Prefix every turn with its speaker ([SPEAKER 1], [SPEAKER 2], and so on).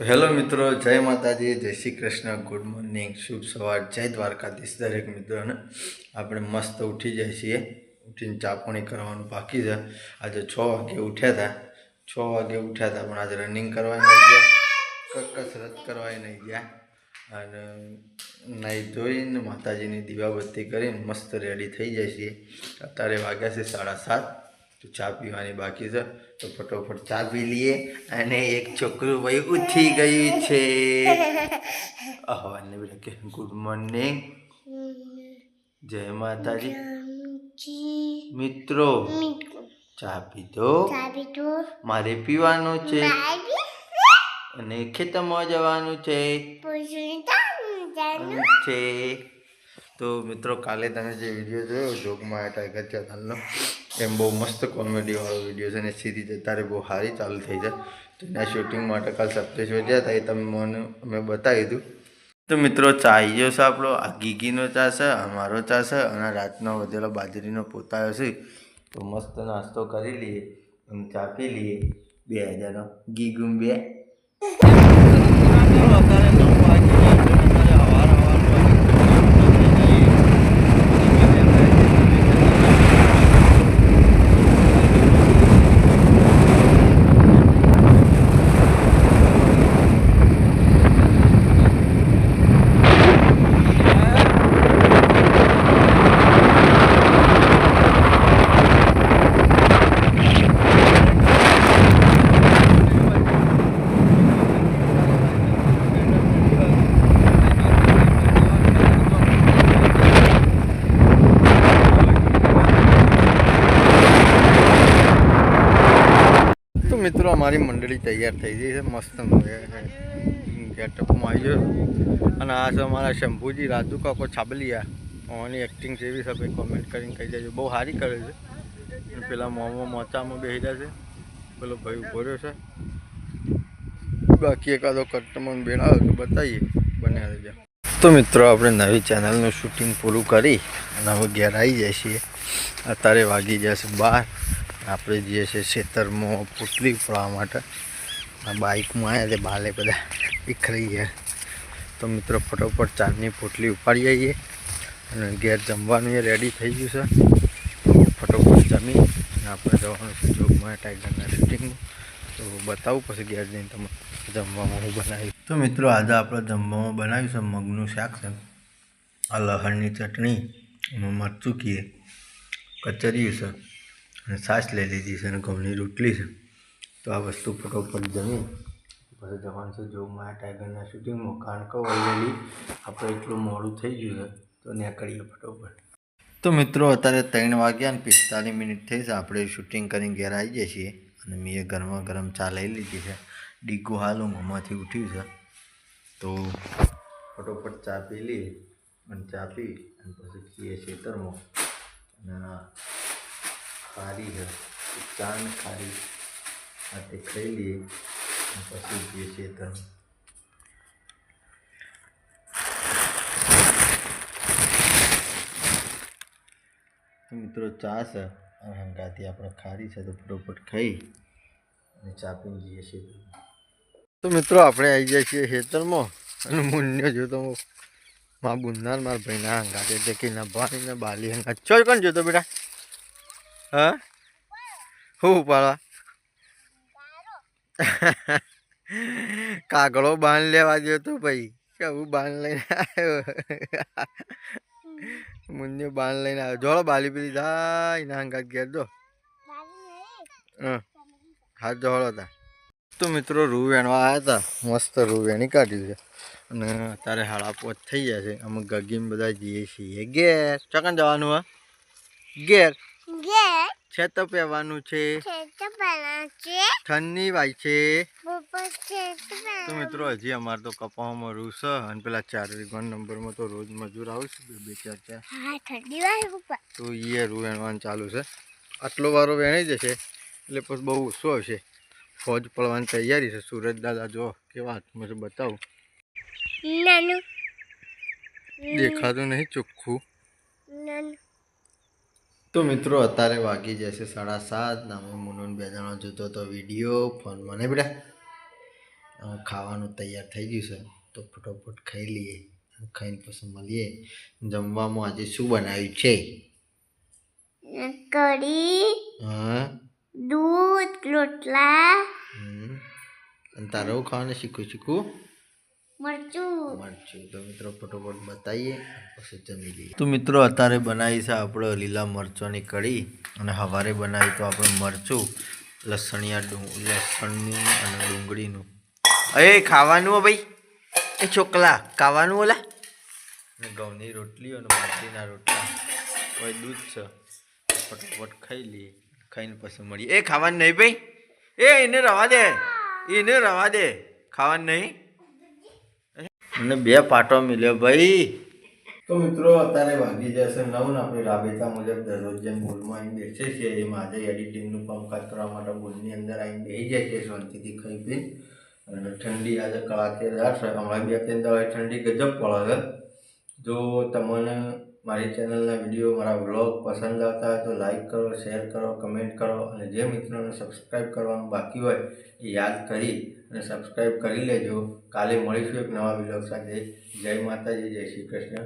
[SPEAKER 1] Hello મિત્રો, જય માતાજી, જય શ્રી કૃષ્ણ. ગુડ મોર્નિંગ શુભ સવાર. જય દ્વારકાધીશ દરેક મિત્રોને. આપણે મસ્ત ઉઠી જાય છીએ. ઉઠીને ચાપણી કરવાનું બાકી છે. આજે છ વાગે ઉઠ્યા હતા. છ વાગે ઉઠ્યા હતા, પણ આજે રનિંગ કરવા નહીં ગયા. કસરત કરવા નહીં ગયા. અને નાહી ધોઈને માતાજીની દીવાબત્તી કરીને મસ્ત રેડી થઈ જાય છીએ. અત્યારે વાગ્યા છે સાડા સાત. તો ચા પીવાની બાકી છે. તો ફટોફટ ચા પી લઈએ અને એક છોકરું ભાઈ ઉઠી ગયું છે. અહવાને બધા કે ગુડ મોર્નિંગ. જય માતાજી. મિત્રો ચા પીધો? મારે પીવાનું છે. અને ખેતરમાં જવાનું છે. છે તો મિત્રો, કાલે તમે જે વીડિયો જોયો જોગમાં ટાઈગર ચેનલનો એમ બહુ મસ્ત કોમેડીવાળો વીડિયો છે અને સીધી અત્યારે બહુ સારી ચાલુ થઈ છે. તો એના શૂટિંગ માટે કાલ સપ્તેશ્વર ગયા હતા એ તમે મને, અમે બતાવી દીધું. તો મિત્રો, ચા ગયો છે આપણો. આ ગીગીનો ચા છે અમારો ચા છે, અને રાતનો વધેલો બાજરીનો પોતાયો છે. તો મસ્ત નાસ્તો કરી લઈએ, એમ ચા પી લઈએ. બે હજારનો ગીગુમ બે. મિત્રો, અમારી મંડળી તૈયાર થઈ ગઈ છે. મસ્ત ગેટઅપમાં આવી ગયો. અને આ છે અમારા શંભુજી, રાજુ કાકો, છાબલિયા. ઓની એક્ટિંગ જેવી સભે કોમેન્ટ કરીને કહી દેજો. બહુ સારી કરે છે. પેલા મોમો મોચામાં બેસી છે. પેલો ભાઈ ઊભો રહ્યો છે. બાકી એકાદો કસ્ટમર બેણાવે તો બતાવીએ. બન્યા રહેજો. તો મિત્રો, આપણે નવી ચેનલનું શૂટિંગ પૂરું કરી. અને હવે ઘેર આવી જાય છીએ. અત્યારે વાગી જશે બાર. આપણે જઈએ છીએ ખેતરમાં પૂતલી ઉપાડવા માટે બાઇકમાં આવ્યા છે, બાલે બધા વિખરાઈ ગયા. તો મિત્રો ફટોફટ ચાંદની પોટલી ઉપાડી આવીએ અને ઘેર જમવાનું એ રેડી થઈ ગયું છે. ફટોફટ જમી અને આપણે જવાનું છે જોગમાં ટાઈગરના શૂટિંગમાં તો બતાવું પછી ઘેર જઈને તમે જમવામાં હું બનાવ્યું. તો મિત્રો આજે આપણે જમવામાં બનાવ્યું છે મગનું શાક છે. આ લહણની ચટણી એમાં મરચું કીએ કચરિયું છે. અને છાશ લઈ લીધી છે અને ઘઉંની રોટલી છે. તો આ વસ્તુ ફટોફટ જમી. પછી જવાનું છે જોગમાં ટાઈગરના શૂટિંગમાં કારણ કે ઓલરેડી આપણે એટલું મોડું થઈ ગયું છે, તો નીકળીએ ફટોફટ. તો મિત્રો, અત્યારે ત્રણ વાગ્યા અને પિસ્તાલીસ મિનિટ થઈ છે, આપણે શૂટિંગ કરીને ઘેર આવી જઈએ છીએ. અને મેં ગરમા ગરમ ચા લઈ લીધી છે. ડીગું હાલ ઊંઘમાંથી ઉઠ્યું છે. તો ફટોફટ ચા પી લઈએ અને ચા પી અને પછી છીએ ખેતરમાં અને ખારી છે ચાંદ ખારી. આ તે ખાઈ લઈએ પછી જે છે તો મિત્રો, ચા છે, અને હંગાથી આપણે ખારી છે, તો ફટોફટ ખાઈ અને ચા પીને જઈએ છીએ તો મિત્રો, આપણે આવી જાય છીએ ખેતરમાં, અને મુન્યો જોતો મા બુંદાર મારા ભાઈના હંગાતે કે ના ભાઈ બાલી હંગા ચોર કોણ જોતો બેટા? હા? શું ઉપાડવા કાગળો બાંધ લેવા ગયો તો ભાઈ. કેવું બાંધ લઈને આવ્યો? મુન્યો બાંધ લઈને આવ્યો. જોડો બાલી પીલી જાય ના હંગાત ઘેર દો હા. જોડો હતા તો મિત્રો રૂ વેણવા આવ્યા હતા મસ્ત રૂ વેણી કાઢ્યું છે. અને અત્યારે હાડા પોત થઈ ગયા છે. અમે ગગીમ બધા જઈએ છીએ. ઘેર. ચકન જવાનું હા? ઘેર. છે? તો પહેવાનું છે. ઠંડી વાય છે. તો મિત્રો હજી અમારે તો કપાવામાં રૂ છે અને પેલા ચાર ગણ નંબરમાં તો રોજ મજૂર આવશે બે બે ચાર ચાર. તો એ રૂ વેણવાનું ચાલુ છે. આટલો વારો વેણાઈ જશે એટલે પછી બહુ ઓછો આવશે. ફોજ પડવાની તૈયારી છે. સુરજ દાદા જો કેવા હાથમાં છે બતાવું. દેખાતું નહીં ચોખ્ખું.
[SPEAKER 2] નાનું.
[SPEAKER 1] તો મિત્રો અત્યારે વાગી જશે સાડા સાત અમે મુનોન બે જણા જોતો હતો વીડિયો ફોન મને બેટા ખાવાનું તૈયાર થઈ ગયું છે તો ફટોફટ ખાઈ લઈએ ખાઈને પછી મળીએ. જમવામાં આજે શું બનાવ્યું છે?
[SPEAKER 2] કઢી
[SPEAKER 1] હા.
[SPEAKER 2] દૂધ રોટલા.
[SPEAKER 1] અને તારે ખાવાનું શીખું શીખું
[SPEAKER 2] મરચું.
[SPEAKER 1] મરચું. તો મિત્રો ફટોફટ બતાવીએ પછી જમી લઈએ. તો મિત્રો અત્યારે બનાવી છે આપણે લીલા મરચાંની કઢી અને સવારે બનાવી તો આપણે મરચું લસણિયા ડુંગ લસણનું અને ડુંગળીનું. એ ખાવાનું હો ભાઈ. એ ચોકલા ખાવાનું ઓલા? અને ઘઉંની રોટલી અને મરચીના રોટલા. કોઈ દૂધ છે. ફટોફટ ખાઈ લઈએ. ખાઈને પછી મળીએ. એ ખાવાનું નહીં ભાઈ. એ એને રવા દે. એને રવા દે. ખાવાનું નહીં? મને બે પાટો મળ્યો ભાઈ. તો મિત્રો, અત્યારે વાગી જશે નવ આપણે રાબેતા મુજબ દરરોજ જેમ ભૂલમાં આવીને બેસે છે, એમ આજે એડિટિંગનું કામકાજ કરવા માટે ભૂલની અંદર આવીને બેસી જાય છે, શાંતિથી ખાઈ પી. અને ઠંડી આજે કળાકે હમણાં બે ત્રણ દાડે ઠંડી ગજબ પડે છે. જો તમને મારી ચેનલના વીડિયો, મારા વ્લોગ પસંદ આવતા હોય તો લાઈક કરો, શેર કરો, કમેન્ટ કરો અને જે મિત્રોને સબસ્ક્રાઈબ કરવાનું બાકી હોય એ યાદ કરી અને સબસ્ક્રાઈબ કરી લેજો. કાલે મળીશું એક નવા વીડિયો સાથે. જય માતાજી, જય શ્રી કૃષ્ણ.